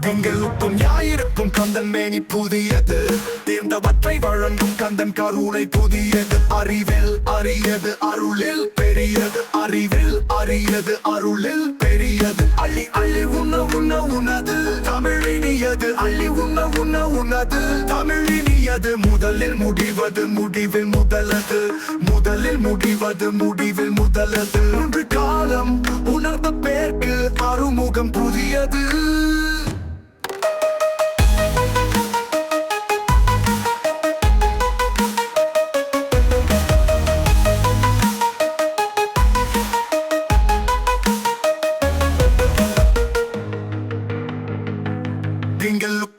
திங்களுக்கும் ஞாயிறுக்கும் கந்தன் மேனி புதியது. தேர்ந்தவற்றை வழங்கும் கந்தன் கருணை புதியது. அறிவில் அரியது அருளில் பெரியது. அறிவில் அரியது அருளில் பெரியது. அள்ளி அள்ளி உண்ண உண்ண உனது தமிழினியது அள்ளி உண்ண உண்ண உனது தமிழினியது முதலில் முடிவது முடிவில் முதலது. முதலில் முடிவது முடிவில் முதலது. ஒன்று காலம் உணர்ந்த பேர்க்கு அறுமுகம் புதியது.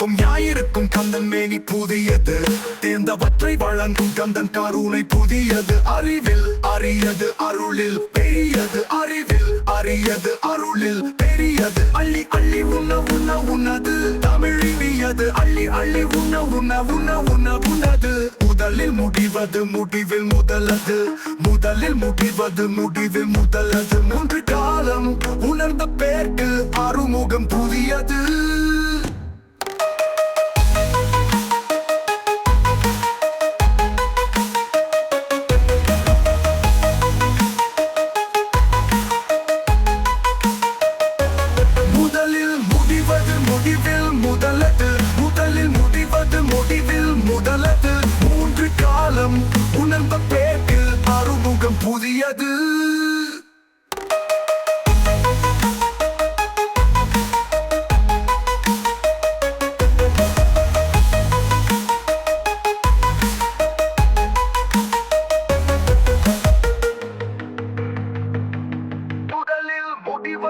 திங்களுக்கும் ஞாயிறுக்கும் கந்தன் மேனி புதியது. தேர்ந்தவற்றை வழங்கும் கந்தன் கருணை புதியது. அறிவில் அறியது அருளில் பெரியது அறிவில் அறியது அருளில் பெரியது அள்ளி அள்ளி உண்ண உண்ண உண்ணது. தமிழ் இனியது அள்ளி அள்ளி உண்ண உண்ண உண்ண உண்ண உண்ணது. முதலில் முடிவது முடிவில் முதலது. முதலில் முடிவது முடிவில் முதலது. மூன்று காலம் உணர்ந்த பேர்க்கு அறுமுகம் புதியது.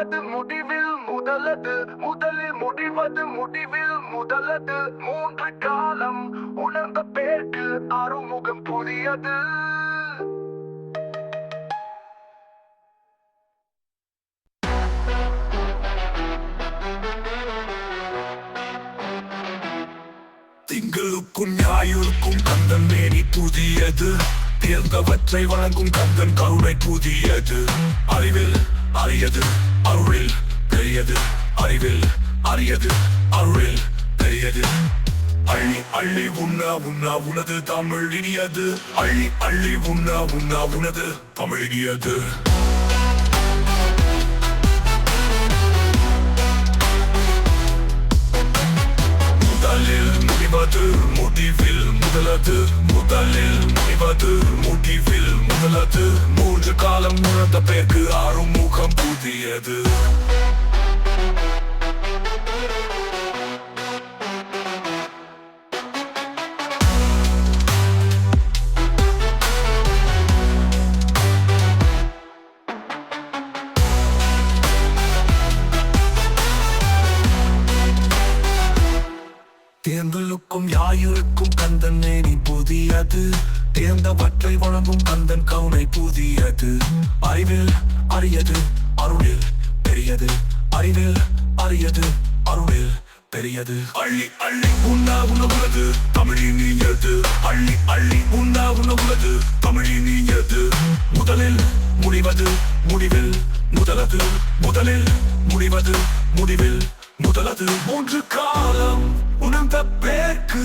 முடிவது முடிவில் முதலது. முதலில் முடிவது முடிவில் முதலது. மூன்று காலம் உணர்ந்த பேருக்கு அறுமுகம் புதியது திங்களுக்கும் ஞாயிற்கும் கந்தன் மேனி புதியது. தேர்ந்தவற்றை வழங்கும் கந்தன் கருணை புதியது. அறிவில் அரியது அருளில் பெரியது அறிவில் அரியது அருளில் பெரியது. அள்ளி அள்ளி உண்ணா உண்ணா உனது தமிழ் இனியது. அள்ளி அள்ளி உண்ணா உண்ணா உனது தமிழ் இனியது. முதலில் முடிவது முடிவில் முதலது. முதலில் முடிவது முடிவில் முதலது. மூன்று காலம் உணர்ந்த பேருக்கு ஆறுமுகம் தேர்ந்தலுக்கும் யாயிருக்கும் கந்தன் நேரி புதியது. தேர்ந்தவற்றை வழங்கும் கந்தன் கவுனை புதியது. அறிவில் அறியது. அருளில் பெரியது அறிவில் அரியது அருளில் பெரியது. அள்ளி அள்ளி உண்ணா உணவுலது தமிழின் நீங்கிறது அள்ளி அள்ளி உண்ணா உணவுலது தமிழின் நீங்கிறது முதலில் முடிவது முடிவில் முதலது முதலில் முடிவது முடிவில் முதலது. மூன்று காலம் உணர்ந்த பேர்க்கு